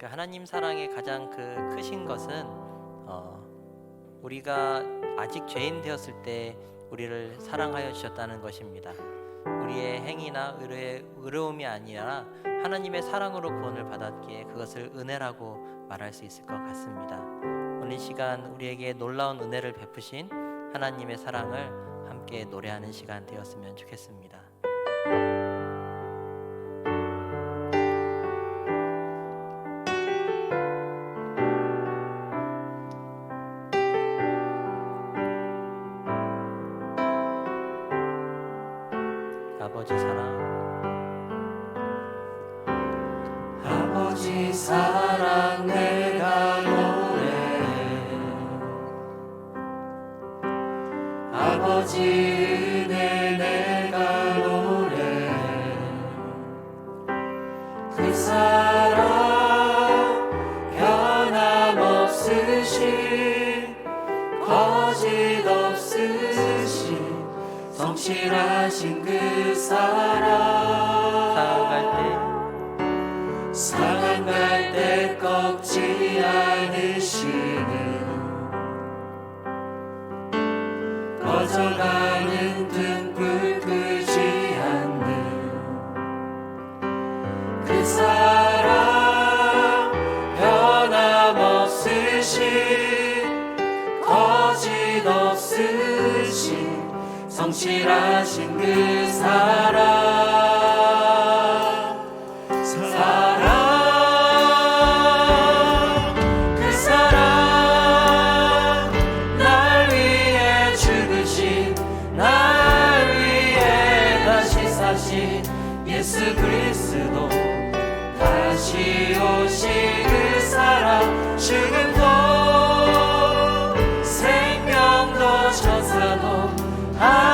그 하나님 사랑의 가장 그 크신 것은 어, 우리가 아직 죄인 되었을 때 우리를 사랑하여 주셨다는 것입니다. 우리의 행위나 의로의 의로움이 아니라 하나님의 사랑으로 구원을 받았기에 그것을 은혜라고 말할 수 있을 것 같습니다. 오늘 시간 우리에게 놀라운 은혜를 베푸신 하나님의 사랑을 함께 노래하는 시간 되었으면 좋겠습니다. pecado.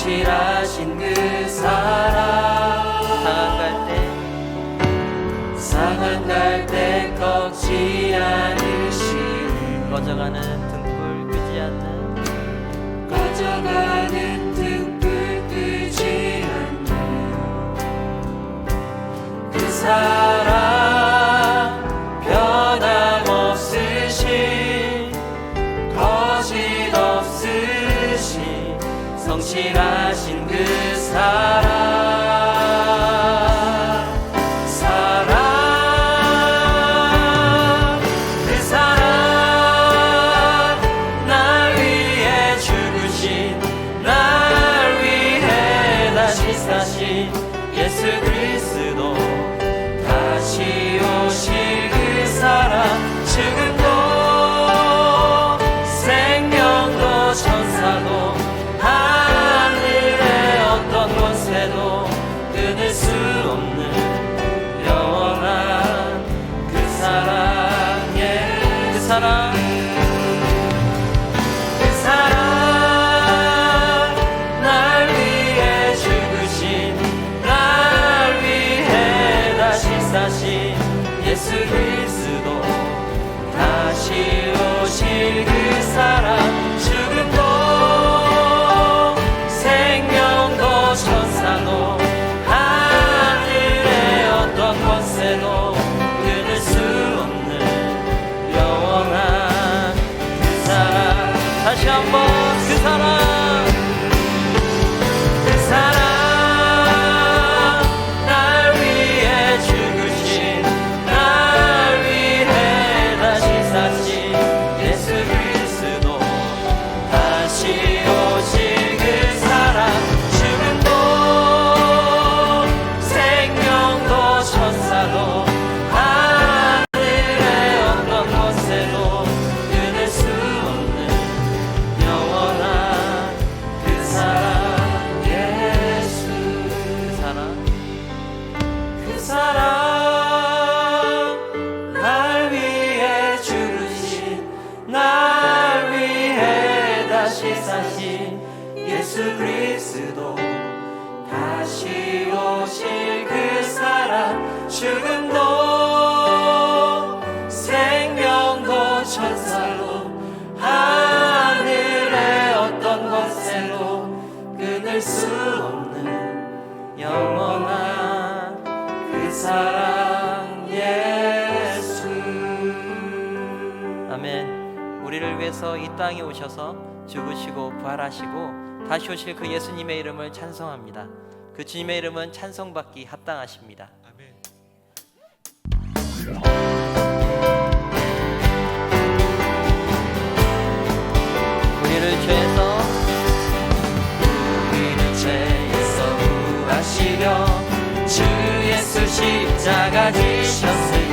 성실하신 그 사랑 상한 갈때. 상한 갈때 꺾지 않으시는 꺼져가는 등불 끄지 않는. 꺼져가는 등불 끄지 않는 그 사랑 知道。 없는 영원한 그 사랑 예수. 아멘. 우리를 위해서 이 땅에 오셔서 죽으시고 부활하시고 다시 오실 그 예수님의 이름을 찬송합니다. 그 주님의 이름은 찬송받기 합당하십니다. 아멘. 우리를 죄 십자가 지셨으니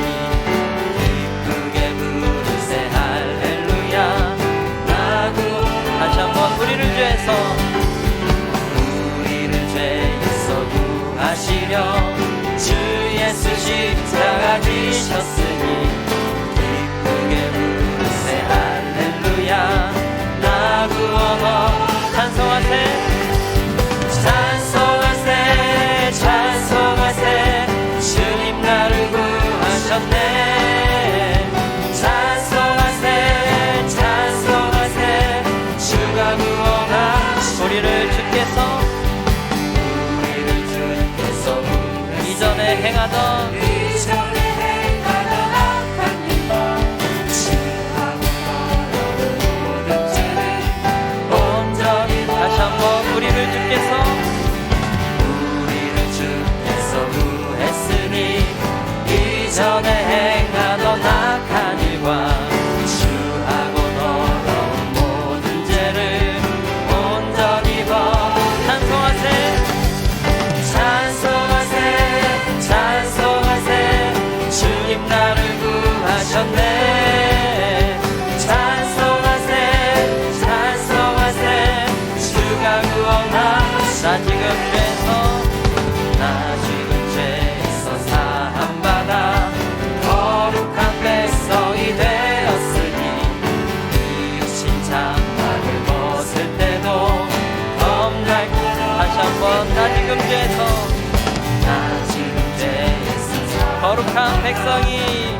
백성이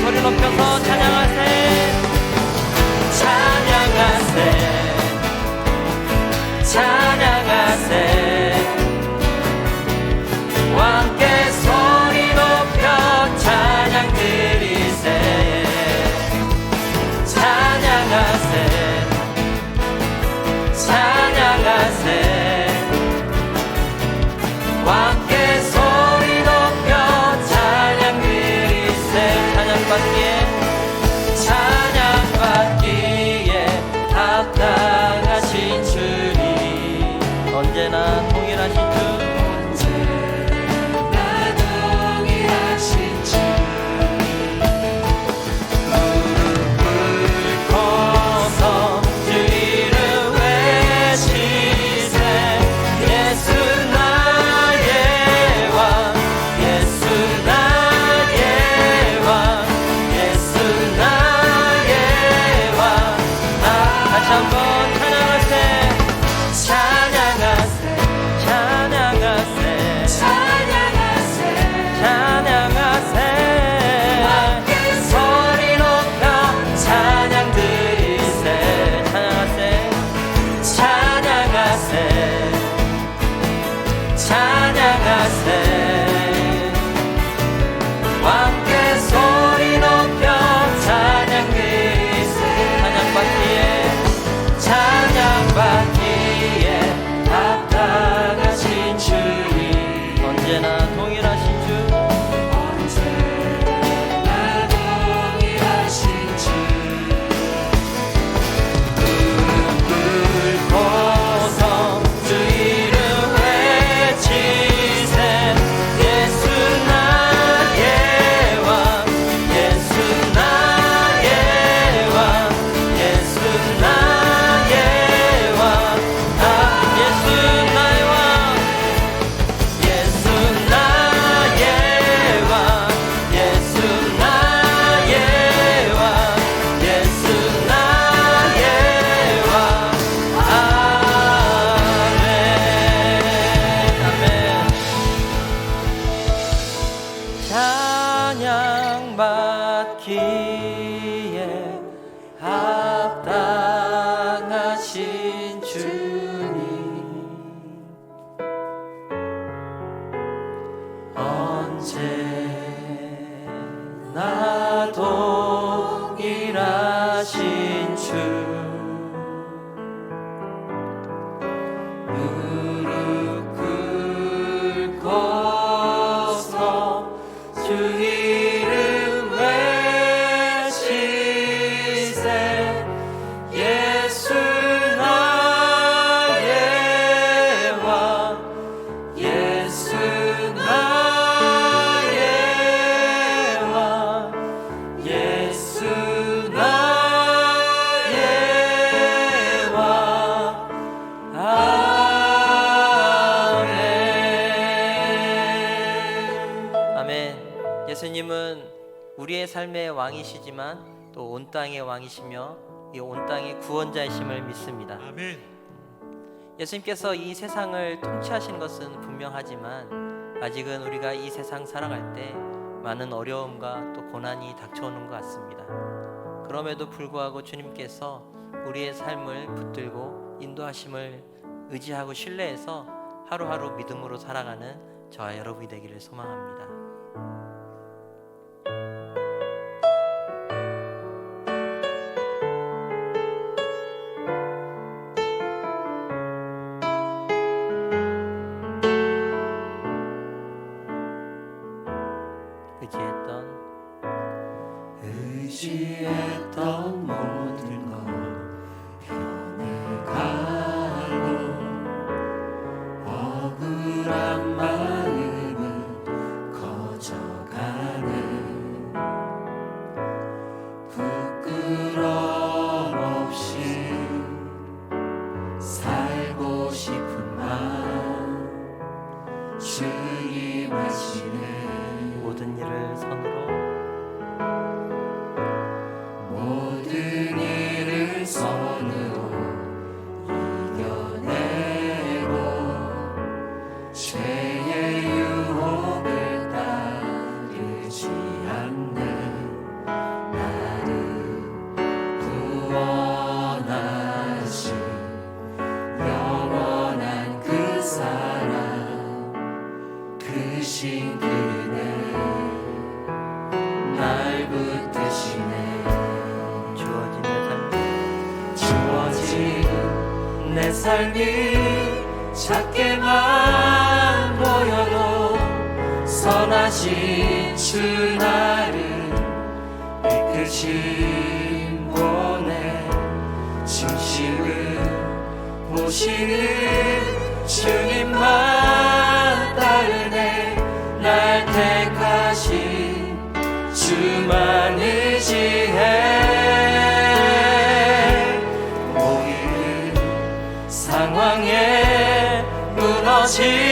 소리 높여서 찬양하세. 찬양하세. 찬양. trên 예수님은 우리의 삶의 왕이시지만 또 온 땅의 왕이시며 이 온 땅의 구원자이심을 믿습니다. 아멘. 예수님께서 이 세상을 통치하신 것은 분명하지만 아직은 우리가 이 세상 살아갈 때 많은 어려움과 또 고난이 닥쳐오는 것 같습니다. 그럼에도 불구하고 주님께서 우리의 삶을 붙들고 인도하심을 의지하고 신뢰해서 하루하루 믿음으로 살아가는 저와 여러분이 되기를 소망합니다. 의지했 이끄신 보내 중심을 보시는 주님만 따르네. 날 택하신 주만 의지해 모이는 상황에 무너질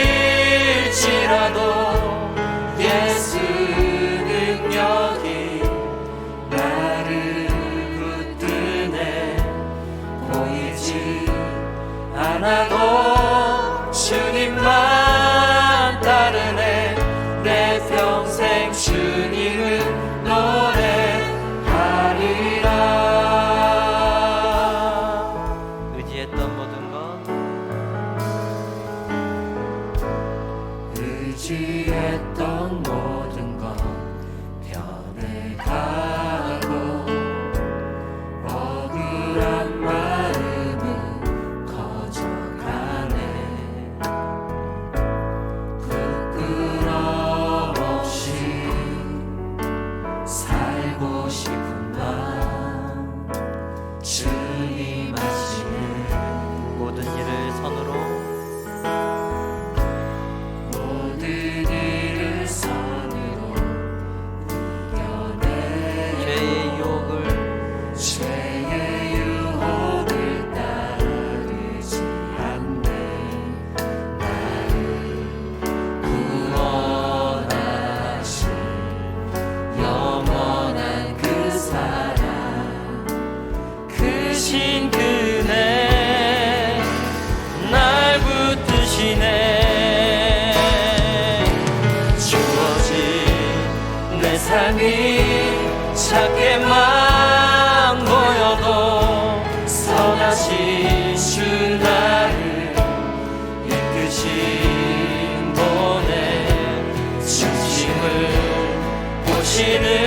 보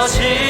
무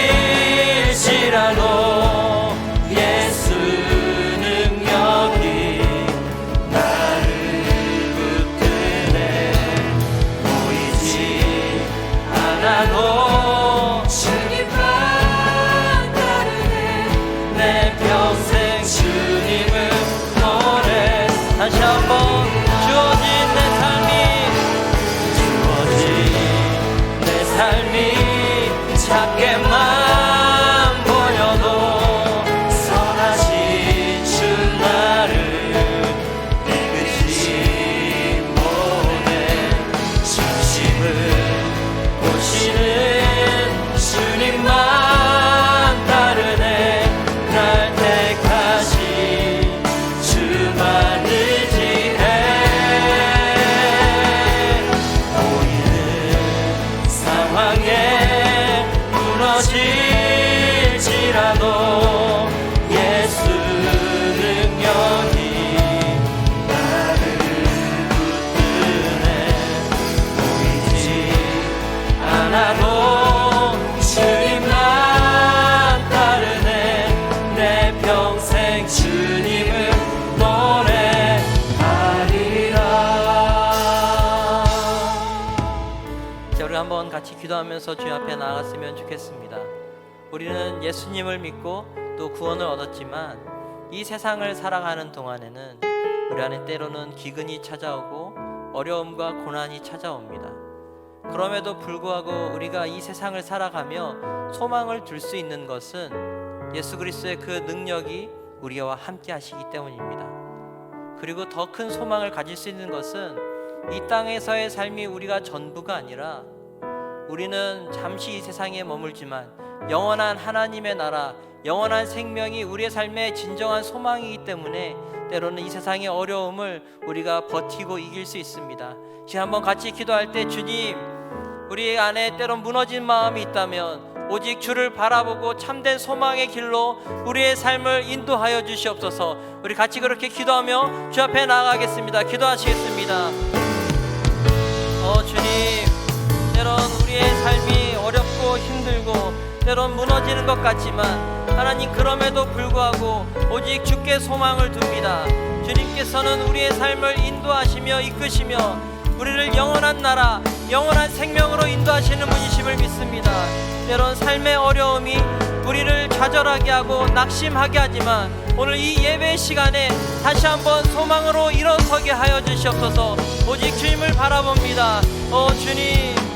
한번 같이 기도하면서 주님 앞에 나아갔으면 좋겠습니다. 우리는 예수님을 믿고 또 구원을 얻었지만 이 세상을 살아가는 동안에는 우리 안에 때로는 기근이 찾아오고 어려움과 고난이 찾아옵니다. 그럼에도 불구하고 우리가 이 세상을 살아가며 소망을 둘 수 있는 것은 예수 그리스도의 그 능력이 우리와 함께 하시기 때문입니다. 그리고 더 큰 소망을 가질 수 있는 것은 이 땅에서의 삶이 우리가 전부가 아니라 우리는 잠시 이 세상에 머물지만 영원한 하나님의 나라, 영원한 생명이 우리의 삶의 진정한 소망이기 때문에 때로는 이 세상의 어려움을 우리가 버티고 이길 수 있습니다. 지금 한번 같이 기도할 때 주님, 우리 안에 때론 무너진 마음이 있다면 오직 주를 바라보고 참된 소망의 길로 우리의 삶을 인도하여 주시옵소서. 우리 같이 그렇게 기도하며 주 앞에 나아가겠습니다. 기도하시겠습니다. 어 주님 우리의 삶이 어렵고 힘들고 때론 무너지는 것 같지만 하나님 그럼에도 불구하고 오직 주께 소망을 둡니다. 주님께서는 우리의 삶을 인도하시며 이끄시며 우리를 영원한 나라 영원한 생명으로 인도하시는 분이심을 믿습니다. 때론 삶의 어려움이 우리를 좌절하게 하고 낙심하게 하지만 오늘 이 예배 시간에 다시 한번 소망으로 일어서게 하여 주시옵소서. 오직 주님을 바라봅니다. 오 주님